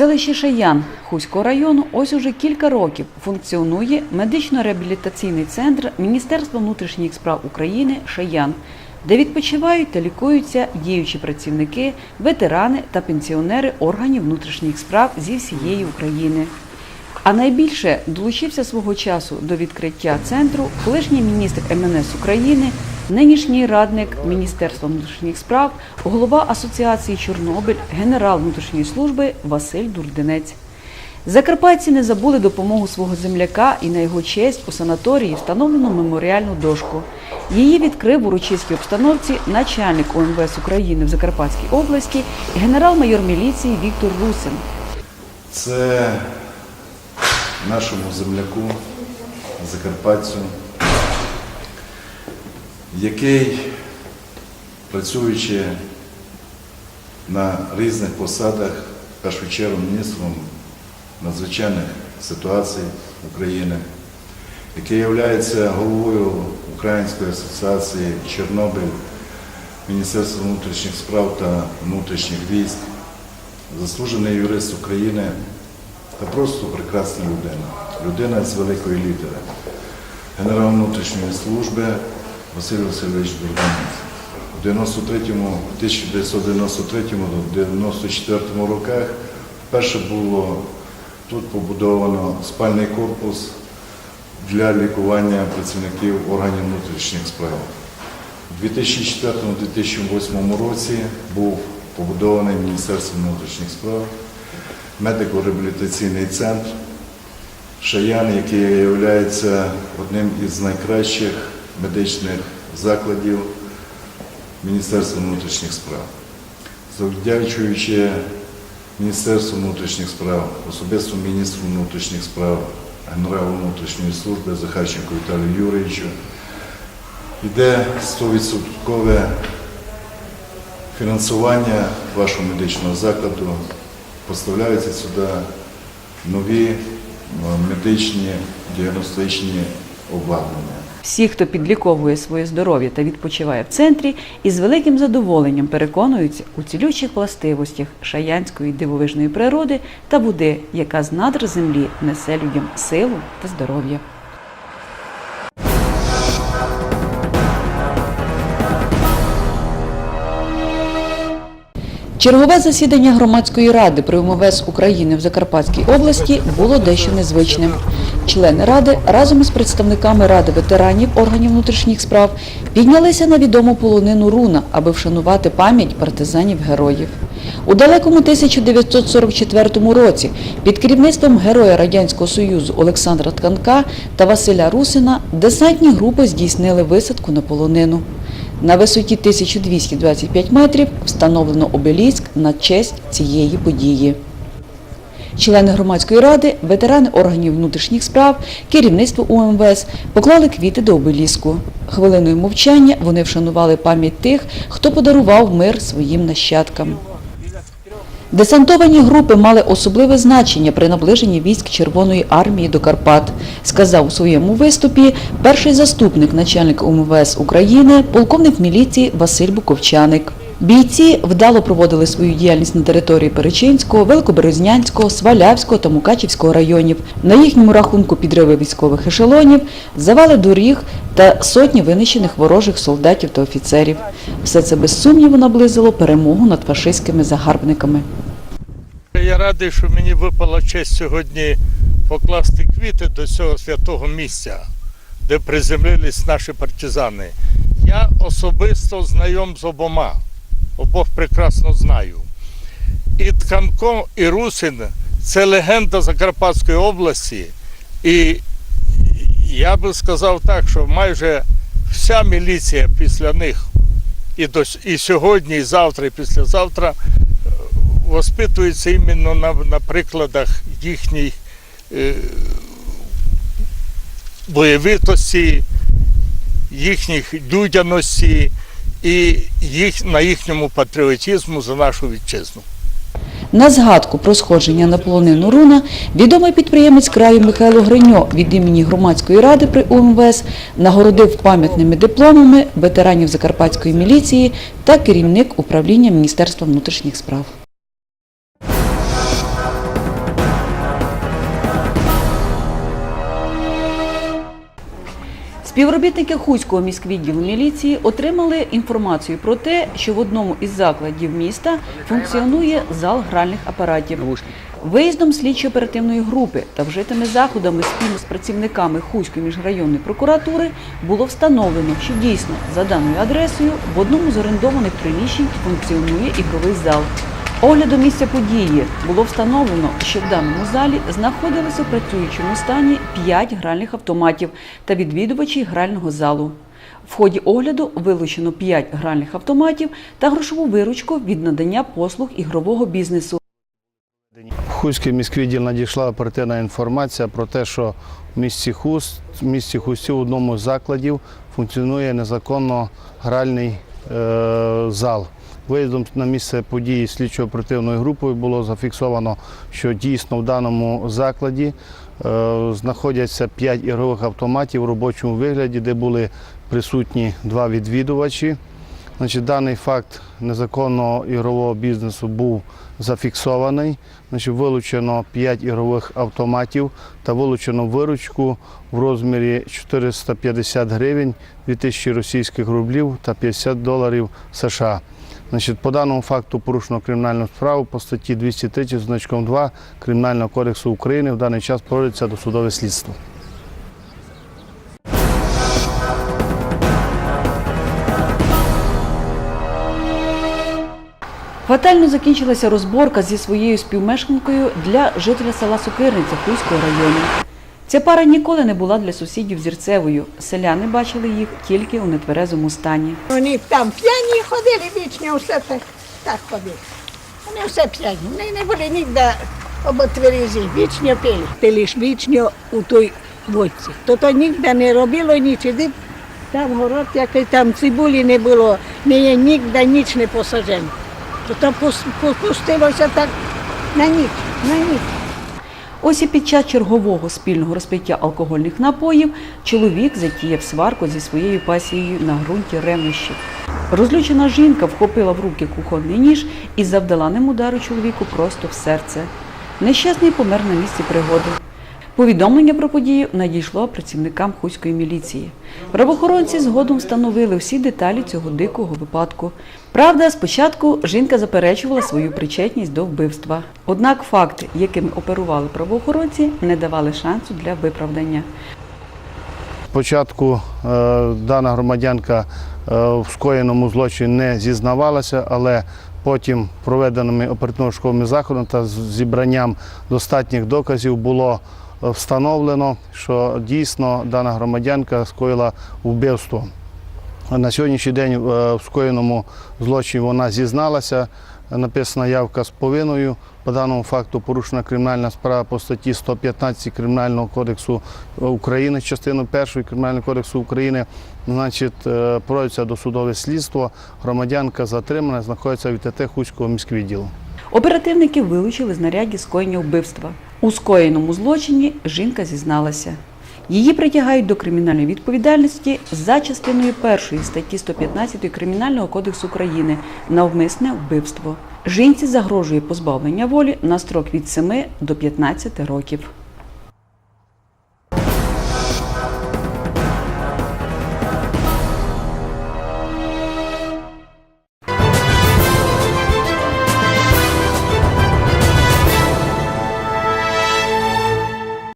селищі Шаян Хуського району ось уже кілька років функціонує медично-реабілітаційний центр Міністерства внутрішніх справ України Шаян, де відпочивають та лікуються діючі працівники, ветерани та пенсіонери органів внутрішніх справ зі всієї України. А найбільше долучився свого часу до відкриття центру колишній міністр МНС України, нинішній радник Міністерства внутрішніх справ, голова Асоціації Чорнобиль, генерал внутрішньої служби Василь Дурдинець. Закарпатці не забули допомогу свого земляка і на його честь у санаторії встановлено меморіальну дошку. Її відкрив в урочистій обстановці начальник ОМВС України в Закарпатській області, генерал-майор міліції Віктор Русин. Це нашому земляку, закарпатцю, який, працюючи на різних посадах, першу чергу міністром надзвичайних ситуацій України, який є головою Української асоціації Чорнобиль, Міністерства внутрішніх справ та внутрішніх військ, заслужений юрист України та просто прекрасна людина. Людина з великої літери. Генерал внутрішньої служби Василь Васильович Дурданець. У 93-му, 1993-94 роках вперше було тут побудовано спальний корпус для лікування працівників органів внутрішніх справ. У 2004-2008 році був побудований Міністерством внутрішніх справ медико-реабілітаційний центр Шаян, який є одним із найкращих медичних закладів Міністерства внутрішніх справ. Завдячуючи Міністерству внутрішніх справ, особисто міністру внутрішніх справ, генералу внутрішньої служби Захарченку Віталію Юрійовичу, йде 100% фінансування вашого медичного закладу, поставляються сюди нові е, медичні діагностичні обладнання. Всі, хто підліковує своє здоров'я та відпочиває в центрі, із великим задоволенням переконуються у цілючих властивостях шаянської дивовижної природи та води, яка з надр землі несе людям силу та здоров'я. Чергове засідання громадської ради при УМВС України в Закарпатській області було дещо незвичним. Члени ради разом із представниками ради ветеранів органів внутрішніх справ піднялися на відому полонину Руна, аби вшанувати пам'ять партизанів-героїв. У далекому 1944 році під керівництвом героя Радянського Союзу Олександра Тканка та Василя Русина десантні групи здійснили висадку на полонину. На висоті 1225 метрів встановлено обеліск на честь цієї події. Члени громадської ради, ветерани органів внутрішніх справ, керівництво УМВС поклали квіти до обеліску. Хвилиною мовчання вони вшанували пам'ять тих, хто подарував мир своїм нащадкам. Десантовані групи мали особливе значення при наближенні військ Червоної армії до Карпат, сказав у своєму виступі перший заступник начальника УМВС України, полковник міліції Василь Буковчаник. Бійці вдало проводили свою діяльність на території Перечинського, Великоберезнянського, Свалявського та Мукачівського районів. На їхньому рахунку підриви військових ешелонів, завали доріг та сотні винищених ворожих солдатів та офіцерів. Все це без сумніву наблизило перемогу над фашистськими загарбниками. Я радий, що мені випала честь сьогодні покласти квіти до цього святого місця, де приземлились наші партизани. Я особисто знайом з обома, обох прекрасно знаю. І Тканко, і Русин це легенда Закарпатської області. І я би сказав так, що майже вся міліція після них і, до, і сьогодні, і завтра, і післязавтра воспитується іменно на, на прикладах їхньої е, бойовитості, їхніх людяності і їх, на їхньому патріотизму за нашу вітчизну. На згадку про сходження на полонину Руна відомий підприємець краю Михайло Гриньо від імені громадської ради при УМВС нагородив пам'ятними дипломами ветеранів Закарпатської міліції та керівник управління Міністерства внутрішніх справ. Співробітники Хуського міськвідділу міліції отримали інформацію про те, що в одному із закладів міста функціонує зал гральних апаратів. Виїздом слідчо-оперативної групи та вжитими заходами спільно з працівниками Хуської міжрайонної прокуратури було встановлено, що дійсно за даною адресою в одному з орендованих приміщень функціонує ігровий зал. Оглядом місця події було встановлено, що в даному залі знаходилися в працюючому стані 5 гральних автоматів та відвідувачі грального залу. В ході огляду вилучено 5 гральних автоматів та грошову виручку від надання послуг ігрового бізнесу. Хуський міськвідділ надійшла оперативна інформація про те, що в місті Хуст, в місті Хусті в одному з закладів функціонує незаконно гральний е, зал. Виїздом на місце події слідчо-оперативною групою було зафіксовано, що дійсно в даному закладі е, знаходяться 5 ігрових автоматів у робочому вигляді, де були присутні два відвідувачі. Значить, даний факт незаконного ігрового бізнесу був зафіксований. Значить, вилучено 5 ігрових автоматів та вилучено виручку в розмірі 450 гривень, 2000 російських рублів та 50 доларів США. Значить, по даному факту порушено кримінальну справу по статті 203 зі значком 2 Кримінального кодексу України. В даний час проводиться досудове слідство. Фатально закінчилася розборка зі своєю співмешканкою для жителя села Сокирниця Хуйського району. Ця пара ніколи не була для сусідів зірцевою. Селяни бачили їх тільки у нетверезому стані. Вони там п'яні ходили вічно, все так, так ходили. Вони все п'яні. Вони не були ніде оботверезі, вічно пили. Пили ж вічно у той водці. То то ніде не робило ніч. Іди там город, який там цибулі не було, не є ніде ніч не посаджено. Там пус- пустилося так на ніч, на ніч. Ось і під час чергового спільного розпиття алкогольних напоїв чоловік затіяв сварку зі своєю пасією на ґрунті ревнощів. Розлючена жінка вхопила в руки кухонний ніж і завдала ним удару чоловіку просто в серце. Нещасний помер на місці пригоди. Повідомлення про подію надійшло працівникам хуської міліції. Правоохоронці згодом встановили всі деталі цього дикого випадку. Правда, спочатку жінка заперечувала свою причетність до вбивства. Однак факти, якими оперували правоохоронці, не давали шансу для виправдання. Спочатку е, дана громадянка е, в скоєному злочині не зізнавалася, але потім проведеними оперативно-шуковими заходами та зібранням достатніх доказів було встановлено, що дійсно дана громадянка скоїла вбивство. На сьогоднішній день е, в скоєному злочині вона зізналася. Написана явка з повинною. По даному факту порушена кримінальна справа по статті 115 Кримінального кодексу України, частину 1 Кримінального кодексу України. Значить, е, проводиться досудове слідство. Громадянка затримана, знаходиться в ІТТ Хуського міськвідділу. Оперативники вилучили знаряддя скоєння вбивства. У скоєному злочині жінка зізналася. Її притягають до кримінальної відповідальності за частиною першої статті 115 Кримінального кодексу України навмисне вбивство. Жінці загрожує позбавлення волі на строк від 7 до 15 років.